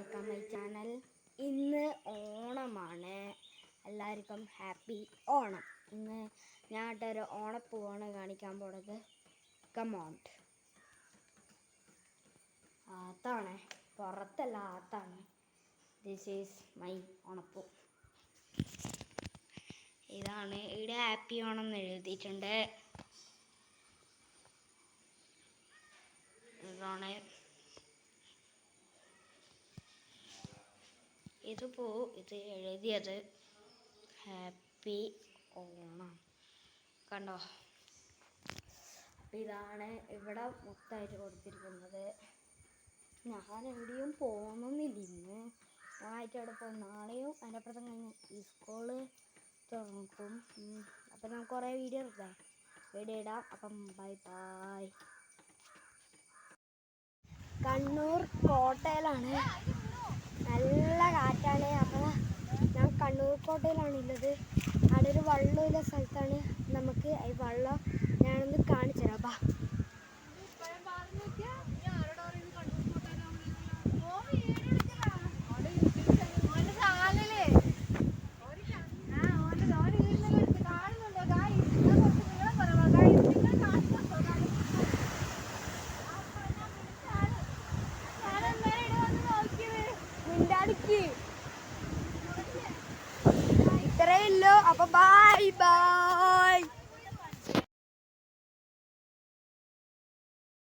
Welcome my channel. ഇന്ന് ഓണമാണ്. എല്ലാവർക്കും ഹാപ്പി ഓണം. ഇന്ന് ഞാൻ ഒരു ഓണപ്പൂവാണ് കാണിക്കാൻ പോണത്. കമോണ്ട് ആത്താണ്. പുറത്തല്ല ആത്താണ്. ദിസ് ഈസ് മൈ ഓണപ്പൂ. ഇതാണ്. ഇവിടെ ഹാപ്പി ഓണം എന്ന് എഴുതിയിട്ടുണ്ട് ഇതാണ് ഇത് പോ ഇത് എഴുതിയത് ഹാപ്പി ഓണം. കണ്ടോ? അപ്പം ഇതാണ് ഇവിടെ മൊത്തമായിട്ട് കൊടുത്തിരിക്കുന്നത്. ഞാൻ എവിടെയും പോകുന്നില്ല ഇന്ന്. ആയിട്ട് അവിടെ പോകും നാളെയും അതിന്റെ അപ്പുറത്തും കഴിഞ്ഞ് ഈ സ്കൂൾ തുറക്കും. അപ്പം നമുക്ക് കുറേ വീഡിയോ എടുക്കാം വീഡിയോ ഇടാം. അപ്പം ബൈ ബൈ. കണ്ണൂർ കോട്ടയിലാണ്. കാറ്റാണ് അപ്പോൾ ഞാൻ കണ്ണൂർ അവിടെ ഒരു വള്ളമുള്ള സ്ഥലത്താണ് ഇത്രയേ ഉള്ളൂ അപ്പൊ ബൈ ബൈ